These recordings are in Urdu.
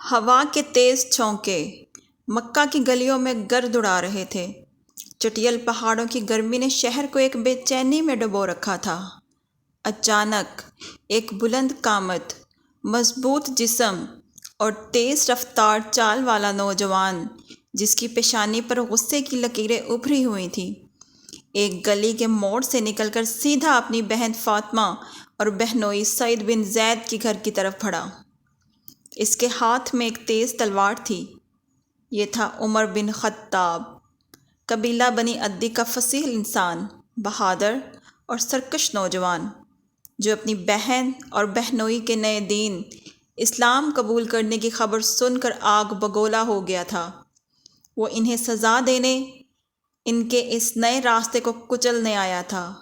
ہوا کے تیز چھونکے۔ مکہ کی گلیوں میں گرد اڑا رہے تھے۔ چٹیل پہاڑوں کی گرمی نے شہر کو ایک بے چینی میں ڈبو رکھا تھا۔ اچانک ایک بلند قامت، مضبوط جسم اور تیز رفتار چال والا نوجوان، جس کی پیشانی پر غصے کی لکیریں ابھری ہوئی تھیں۔ ایک گلی کے موڑ سے نکل کر سیدھا اپنی بہن فاطمہ اور بہنوئی سعید بن زید کے گھر کی طرف بڑھا اس کے ہاتھ میں ایک تیز تلوار تھی۔ یہ تھا عمر بن خطاب، قبیلہ بنی عدی کا فصیح انسان، بہادر اور سرکش نوجوان، جو اپنی بہن اور بہنوئی کے نئے دین، اسلام قبول کرنے کی خبر سن کر آگ بگولا ہو گیا تھا۔ وہ انہیں سزا دینے، ان کے اس نئے راستے کو کچلنے آیا تھا۔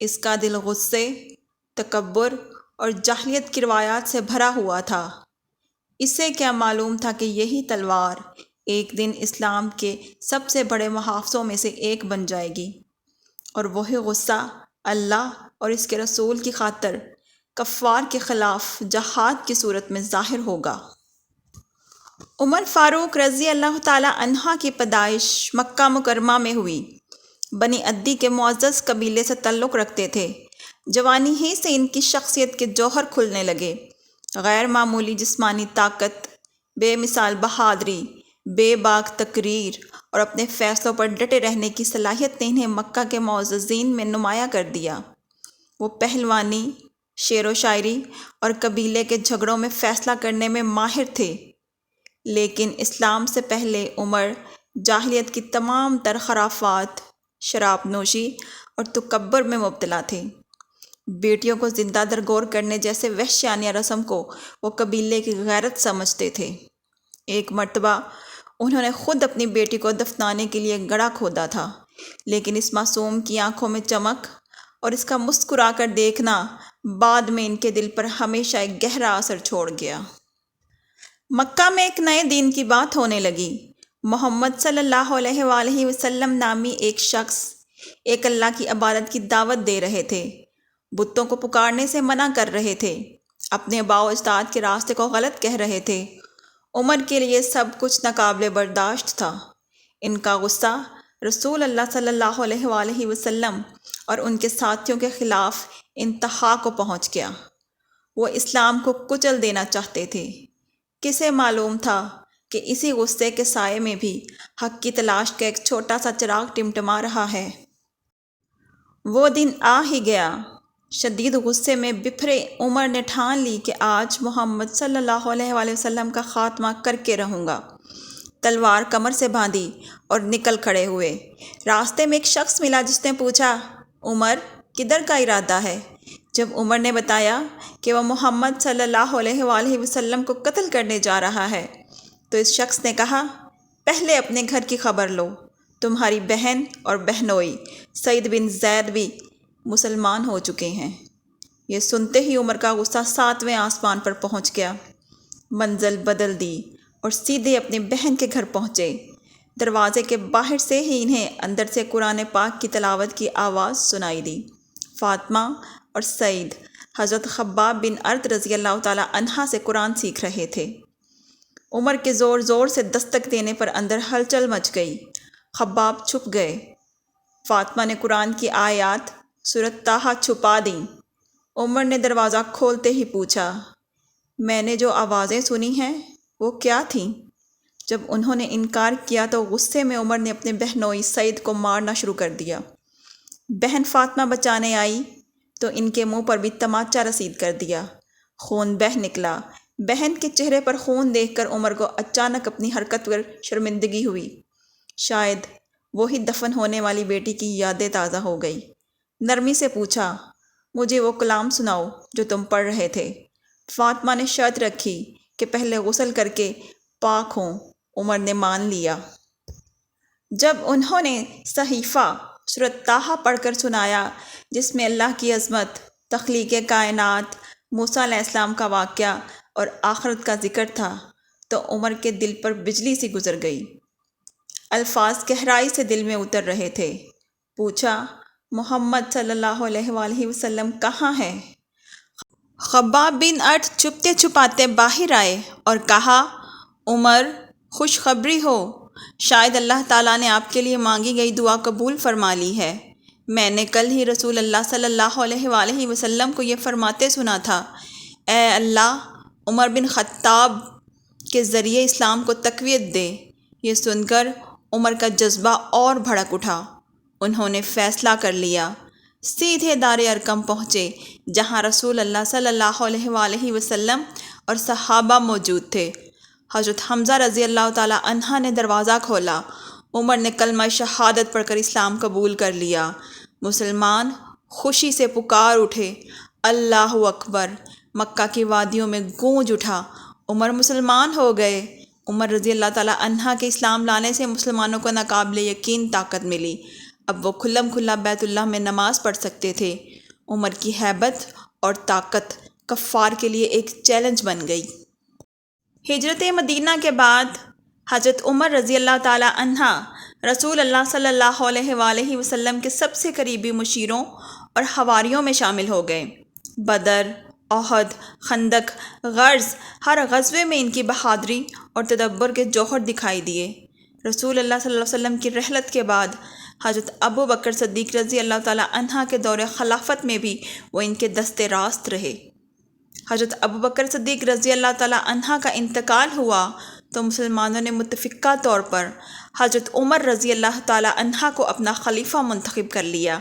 اس کا دل غصے، تکبر اور جاہلیت کی روایات سے بھرا ہوا تھا۔ اسے کیا معلوم تھا کہ یہی تلوار ایک دن اسلام کے سب سے بڑے محافظوں میں سے ایک بن جائے گی۔ اور وہی غصہ اللہ اور اس کے رسول کی خاطر کفار کے خلاف جہاد کی صورت میں ظاہر ہوگا۔ عمر فاروق رضی اللہ تعالی عنہ کی پیدائش مکہ مکرمہ میں ہوئی۔ بنی عدی کے معزز قبیلے سے تعلق رکھتے تھے۔ جوانی ہی سے ان کی شخصیت کے جوہر کھلنے لگے۔ غیر معمولی جسمانی طاقت، بے مثال بہادری، بے باک تقریر اور اپنے فیصلوں پر ڈٹے رہنے کی صلاحیت نے انہیں مکہ کے معززین میں نمایاں کر دیا۔ وہ پہلوانی، شعر و شاعری اور قبیلے کے جھگڑوں میں فیصلہ کرنے میں ماہر تھے۔ لیکن اسلام سے پہلے عمر، جاہلیت کی تمام تر خرافات، شراب نوشی اور تکبر میں مبتلا تھے۔ بیٹیوں کو زندہ درگور کرنے جیسے وحشیانہ یعنی رسم کو وہ قبیلے کی غیرت سمجھتے تھے۔ ایک مرتبہ انہوں نے خود اپنی بیٹی کو دفنانے کے لیے گڑا کھودا تھا، لیکن اس معصوم کی آنکھوں میں چمک اور اس کا مسکرا کر دیکھنا بعد میں ان کے دل پر ہمیشہ ایک گہرا اثر چھوڑ گیا۔ مکہ میں ایک نئے دین کی بات ہونے لگی۔ محمد صلی اللہ علیہ وآلہ وسلم نامی ایک شخص ایک اللہ کی عبادت کی دعوت دے رہے تھے۔ بتوں کو پکارنے سے منع کر رہے تھے۔ اپنے باؤ اجداد کے راستے کو غلط کہہ رہے تھے۔ عمر کے لیے سب کچھ ناقابل برداشت تھا۔ ان کا غصہ رسول اللہ صلی اللہ علیہ وآلہ وسلم اور ان کے ساتھیوں کے خلاف انتہا کو پہنچ گیا۔ وہ اسلام کو کچل دینا چاہتے تھے۔ کسے معلوم تھا کہ اسی غصے کے سائے میں بھی حق کی تلاش کا ایک چھوٹا سا چراغ ٹمٹما رہا ہے۔ وہ دن آ ہی گیا۔ شدید غصے میں بپھرے عمر نے ٹھان لی کہ آج محمد صلی اللہ علیہ وآلہ وسلم کا خاتمہ کر کے رہوں گا۔ تلوار کمر سے باندھی اور نکل کھڑے ہوئے۔ راستے میں ایک شخص ملا جس نے پوچھا، عمر، کدھر کا ارادہ ہے؟ جب عمر نے بتایا کہ وہ محمد صلی اللہ علیہ وآلہ وسلم کو قتل کرنے جا رہا ہے، تو اس شخص نے کہا، پہلے اپنے گھر کی خبر لو۔ تمہاری بہن اور بہنوئی، سعید بن زید بھی مسلمان ہو چکے ہیں۔ یہ سنتے ہی عمر کا غصہ ساتویں آسمان پر پہنچ گیا۔ منزل بدل دی اور سیدھے اپنی بہن کے گھر پہنچے۔ دروازے کے باہر سے ہی انہیں اندر سے قرآن پاک کی تلاوت کی آواز سنائی دی۔ فاطمہ اور سعید حضرت خباب بن ارد رضی اللہ تعالیٰ عنہ سے قرآن سیکھ رہے تھے۔ عمر کے زور زور سے دستک دینے پر اندر ہلچل مچ گئی۔ خباب چھپ گئے۔ فاطمہ نے قرآن کی آیات صورت تاہا چھپا دیں۔ عمر نے دروازہ کھولتے ہی پوچھا، میں نے جو آوازیں سنی ہیں، وہ کیا تھیں؟ جب انہوں نے انکار کیا تو غصے میں عمر نے اپنے بہنوئی سعید کو مارنا شروع کر دیا۔ بہن فاطمہ بچانے آئی تو ان کے منہ پر بھی تماچہ رسید کر دیا۔ خون بہ نکلا۔ بہن کے چہرے پر خون دیکھ کر عمر کو اچانک اپنی حرکت پر شرمندگی ہوئی۔ شاید وہی دفن ہونے والی بیٹی کی یادیں تازہ ہو گئی۔ نرمی سے پوچھا، مجھے وہ کلام سناؤ جو تم پڑھ رہے تھے۔ فاطمہ نے شرط رکھی کہ پہلے غسل کر کے پاک ہوں، عمر نے مان لیا۔ جب انہوں نے صحیفہ صورت پڑھ کر سنایا، جس میں اللہ کی عظمت، تخلیق کائنات، موسیٰ علیہ السلام کا واقعہ اور آخرت کا ذکر تھا، تو عمر کے دل پر بجلی سی گزر گئی۔ الفاظ گہرائی سے دل میں اتر رہے تھے۔ پوچھا محمد صلی اللہ علیہ وآلہ وسلم کہاں ہے خباب بن ارت چھپتے چھپاتے باہر آئے اور کہا، عمر، خوشخبری ہو۔ شاید اللہ تعالیٰ نے آپ کے لیے مانگی گئی دعا قبول فرما لی ہے۔ میں نے کل ہی رسول اللہ صلی اللہ علیہ وآلہ وسلم کو یہ فرماتے سنا تھا، اے اللہ، عمر بن خطاب کے ذریعے اسلام کو تقویت دے۔ یہ سن کر عمر کا جذبہ اور بھڑک اٹھا۔ انہوں نے فیصلہ کر لیا۔ سیدھے دار ارکم پہنچے، جہاں رسول اللہ صلی اللہ علیہ وآلہ وسلم اور صحابہ موجود تھے۔ حضرت حمزہ رضی اللہ تعالیٰ عنہ نے دروازہ کھولا۔ عمر نے کلمہ شہادت پڑھ کر اسلام قبول کر لیا۔ مسلمان خوشی سے پکار اٹھے۔ اللہ اکبر، مکہ کی وادیوں میں گونج اٹھا۔ عمر مسلمان ہو گئے۔ عمر رضی اللہ تعالیٰ عنہ کے اسلام لانے سے مسلمانوں کو ناقابل یقین طاقت ملی۔ اب وہ کھلم کھلا بیت اللہ میں نماز پڑھ سکتے تھے۔ عمر کی حیبت اور طاقت کفار کے لیے ایک چیلنج بن گئی۔ ہجرت مدینہ کے بعد حضرت عمر رضی اللہ تعالیٰ عنہ رسول اللہ صلی اللہ علیہ وآلہ وسلم کے سب سے قریبی مشیروں اور حواریوں میں شامل ہو گئے۔ بدر عہد خندق، غرض، ہر غزوے میں ان کی بہادری اور تدبر کے جوہر دکھائی دیے۔ رسول اللہ صلی اللہ علیہ وسلم کی رحلت کے بعد حضرت ابو بکر صدیق رضی اللہ تعالیٰ عنہ کے دور خلافت میں بھی وہ ان کے دست راست رہے۔ حضرت ابو بکر صدیق رضی اللہ تعالیٰ عنہ کا انتقال ہوا تو مسلمانوں نے متفقہ طور پر حضرت عمر رضی اللہ تعالیٰ عنہ کو اپنا خلیفہ منتخب کر لیا۔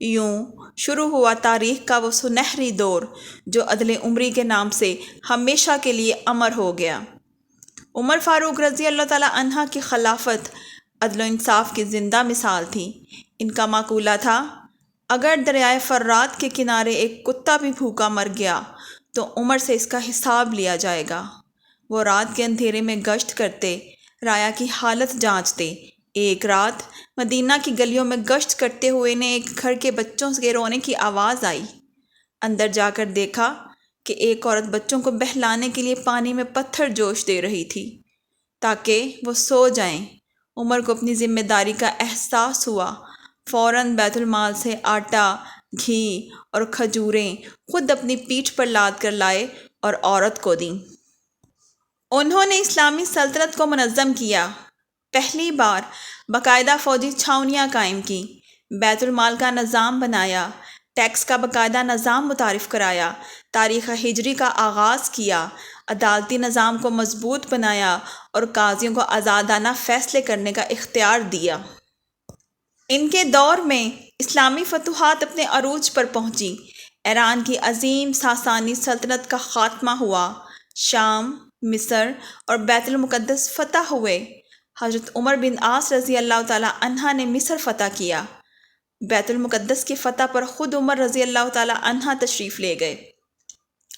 یوں شروع ہوا تاریخ کا وہ سنہری دور جو عدل عمری کے نام سے ہمیشہ کے لیے امر ہو گیا۔ عمر فاروق رضی اللہ تعالیٰ عنہ کی خلافت عدل و انصاف کی زندہ مثال تھی۔ ان کا معقولہ تھا، اگر دریائے فرات کے کنارے ایک کتا بھی بھوکا مر گیا تو عمر سے اس کا حساب لیا جائے گا۔ وہ رات کے اندھیرے میں گشت کرتے رایا کی حالت جانچتے۔ ایک رات مدینہ کی گلیوں میں گشت کرتے ہوئے نے ایک گھر کے بچوں سے رونے کی آواز آئی۔ اندر جا کر دیکھا کہ ایک عورت بچوں کو بہلانے کے لیے پانی میں پتھر جوش دے رہی تھی تاکہ وہ سو جائیں۔ عمر کو اپنی ذمہ داری کا احساس ہوا۔ فوراً بیت المال سے آٹا، گھی اور کھجوریں خود اپنی پیٹھ پر لاد کر لائے اور عورت کو دیں۔ انہوں نے اسلامی سلطنت کو منظم کیا۔ پہلی بار باقاعدہ فوجی چھاونیاں قائم کی بیت المال کا نظام بنایا۔ ٹیکس کا باقاعدہ نظام متعارف کرایا، تاریخ ہجری کا آغاز کیا، عدالتی نظام کو مضبوط بنایا اور قاضیوں کو آزادانہ فیصلے کرنے کا اختیار دیا۔ ان کے دور میں اسلامی فتوحات اپنے عروج پر پہنچی۔ ایران کی عظیم ساسانی سلطنت کا خاتمہ ہوا۔ شام، مصر اور بیت المقدس فتح ہوئے۔ حضرت عمر بن آس رضی اللہ تعالیٰ عنہ نے مصر فتح کیا۔ بیت المقدس کی فتح پر خود عمر رضی اللہ تعالیٰ عنہ تشریف لے گئے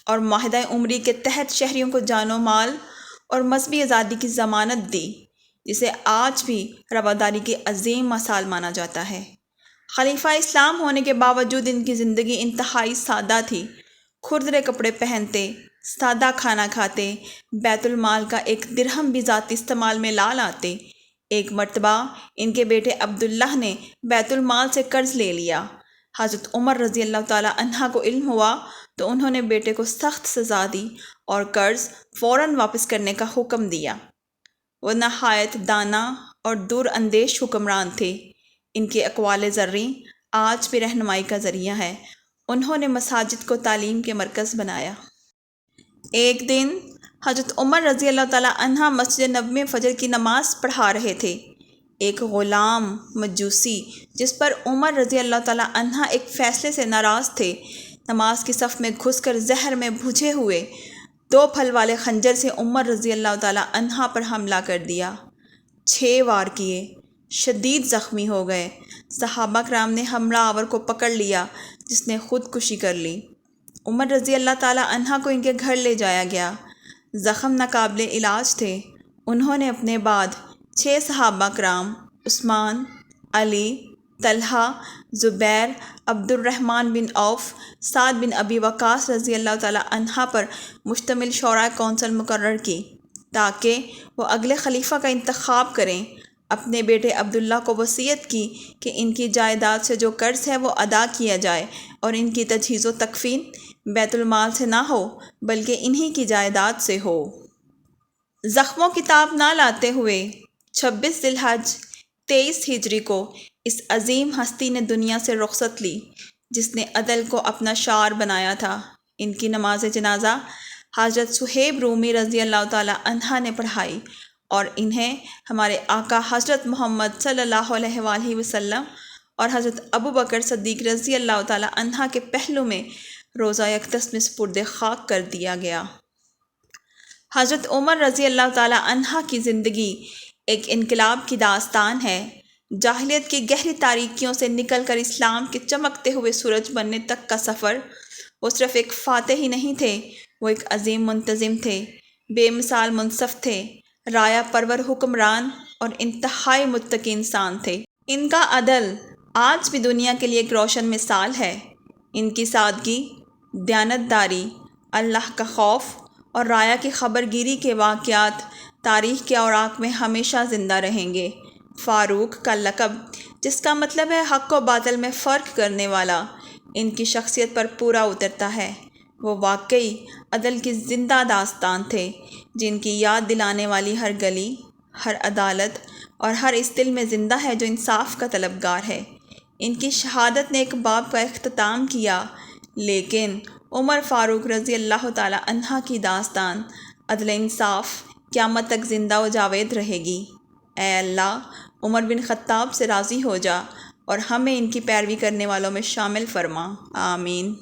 اور معاہدہ عمری کے تحت شہریوں کو جان و مال اور مذہبی آزادی کی ضمانت دی، جسے آج بھی رواداری کے عظیم مثال مانا جاتا ہے۔ خلیفہ اسلام ہونے کے باوجود ان کی زندگی انتہائی سادہ تھی۔ کھردرے کپڑے پہنتے، سادہ کھانا کھاتے، بیت المال کا ایک درہم بھی ذاتی استعمال میں لا لاتے ایک مرتبہ ان کے بیٹے عبداللہ نے بیت المال سے قرض لے لیا۔ حضرت عمر رضی اللہ تعالیٰ عنہ کو علم ہوا تو انہوں نے بیٹے کو سخت سزا دی اور قرض فوراً واپس کرنے کا حکم دیا۔ وہ نہایت دانا اور دور اندیش حکمران تھے۔ ان کے اقوال زرعی آج بھی رہنمائی کا ذریعہ ہے انہوں نے مساجد کو تعلیم کے مرکز بنایا۔ ایک دن حضرت عمر رضی اللہ تعالیٰ عنہ مسجد نبم فجر کی نماز پڑھا رہے تھے۔ ایک غلام مجوسی، جس پر عمر رضی اللہ تعالیٰ عنہ ایک فیصلے سے ناراض تھے، نماز کی صف میں گھس کر زہر میں بھجے ہوئے دو پھل والے خنجر سے عمر رضی اللہ تعالیٰ عنہ پر حملہ کر دیا۔ چھ وار کیے، شدید زخمی ہو گئے۔ صحابہ کرام نے حملہ آور کو پکڑ لیا، جس نے خود کشی کر لی۔ عمر رضی اللہ تعالیٰ عنہ کو ان کے گھر لے جایا گیا۔ زخم ناقابل علاج تھے۔ انہوں نے اپنے بعد چھ صحابہ کرام، عثمان، علی، طلحہ، زبیر عبد الرحمن بن عوف، سعد بن ابی وقاص رضی اللہ تعالیٰ عنہ پر مشتمل شعراء کونسل مقرر کی تاکہ وہ اگلے خلیفہ کا انتخاب کریں۔ اپنے بیٹے عبداللہ کو وصیت کی کہ ان کی جائیداد سے جو قرض ہے وہ ادا کیا جائے اور ان کی تجہیز و تکفین بیت المال سے نہ ہو، بلکہ انہی کی جائیداد سے ہو۔ زخموں کتاب نہ لاتے ہوئے چھبیس ذی الحج تیئیس ہجری کو اس عظیم ہستی نے دنیا سے رخصت لی، جس نے عدل کو اپنا شعار بنایا تھا۔ ان کی نماز جنازہ حضرت صہیب رومی رضی اللہ تعالیٰ عنہ نے پڑھائی اور انہیں ہمارے آقا حضرت محمد صلی اللہ علیہ وآلہ وسلم اور حضرت ابو بکر صدیق رضی اللہ تعالیٰ عنہ کے پہلو میں روزہ یکتس میں سپرد خاک کر دیا گیا۔ حضرت عمر رضی اللہ تعالیٰ عنہ کی زندگی ایک انقلاب کی داستان ہے۔ جاہلیت کی گہری تاریکیوں سے نکل کر اسلام کے چمکتے ہوئے سورج بننے تک کا سفر وہ صرف ایک فاتح ہی نہیں تھے، وہ ایک عظیم منتظم تھے، بے مثال منصف تھے رایا پرور حکمران اور انتہائی متقی انسان تھے۔ ان کا عدل آج بھی دنیا کے لیے ایک روشن مثال ہے۔ ان کی سادگی دیانت داری اللہ کا خوف اور رایا کی خبر گیری کے واقعات تاریخ کے اوراق میں ہمیشہ زندہ رہیں گے۔ فاروق کا لقب، جس کا مطلب ہے حق و باطل میں فرق کرنے والا، ان کی شخصیت پر پورا اترتا ہے۔ وہ واقعی عدل کی زندہ داستان تھے، جن کی یاد دلانے والی ہر گلی، ہر عدالت اور ہر اس دل میں زندہ ہے جو انصاف کا طلبگار ہے۔ ان کی شہادت نے ایک باب کا اختتام کیا لیکن عمر فاروق رضی اللہ تعالیٰ عنہ کی داستان عدل انصاف قیامت تک زندہ و جاوید رہے گی۔ اے اللہ، عمر بن خطاب سے راضی ہو جا اور ہمیں ان کی پیروی کرنے والوں میں شامل فرما۔ آمین۔